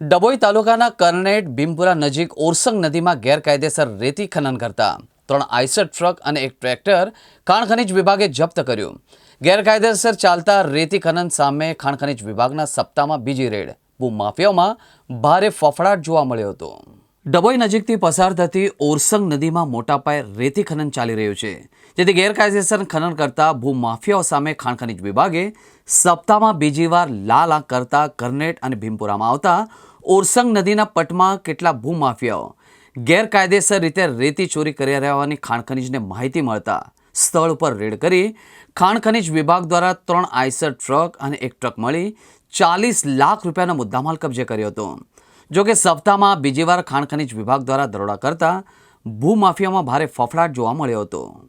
ડભોઈ તાલુકાના કરનેટ ભીમપુરા નજીક ઓરસંગ નદીમાં ગેરકાયદેસર રેતી ખનન કરતા ત્રણ આઈસર ટ્રક અને એક ટ્રેક્ટર ખાણ ખનિજ વિભાગે જપ્ત કર્યું. ગેરકાયદેસર ચાલતા રેતી ખનન સામે ખાણ ખનિજ વિભાગના સપ્તાહમાં બીજી રેડ. ભૂમાફિયાઓમાં ભારે ફફડાટ જોવા મળ્યો હતો. ડભોઈ નજીકથી પસાર થતી ઓરસંગ નદીમાં મોટા પાયે રેતી ખનન ચાલી રહ્યું છે, જેથી ગેરકાયદેસર ખનન કરતા ભૂમાફિયાઓ સામે ખાણ ખનીજ વિભાગે સપ્તાહમાં બીજી વાર લાલ આંખ કરતા કરનેટ અને ભીમપુરામાં આવતા ઓરસંગ નદીના પટમાં કેટલા ભૂમાફિયાઓ ગેરકાયદેસર રીતે રેતી ચોરી કરી રહ્યા હોવાની ખાણ ખનીજને માહિતી મળતા સ્થળ ઉપર રેડ કરી ખાણ ખનીજ વિભાગ દ્વારા ત્રણ આઈસર ટ્રક અને એક ટ્રક મળી ચાલીસ લાખ રૂપિયાનો મુદ્દામાલ કબજે કર્યો હતો. જો કે સપ્તાહમાં બીજી વાર ખાણ ખનીજ વિભાગ દ્વારા દરોડા કરતા ભૂમાફિયામાં ભારે ફફડાટ જોવા મળ્યો હતો.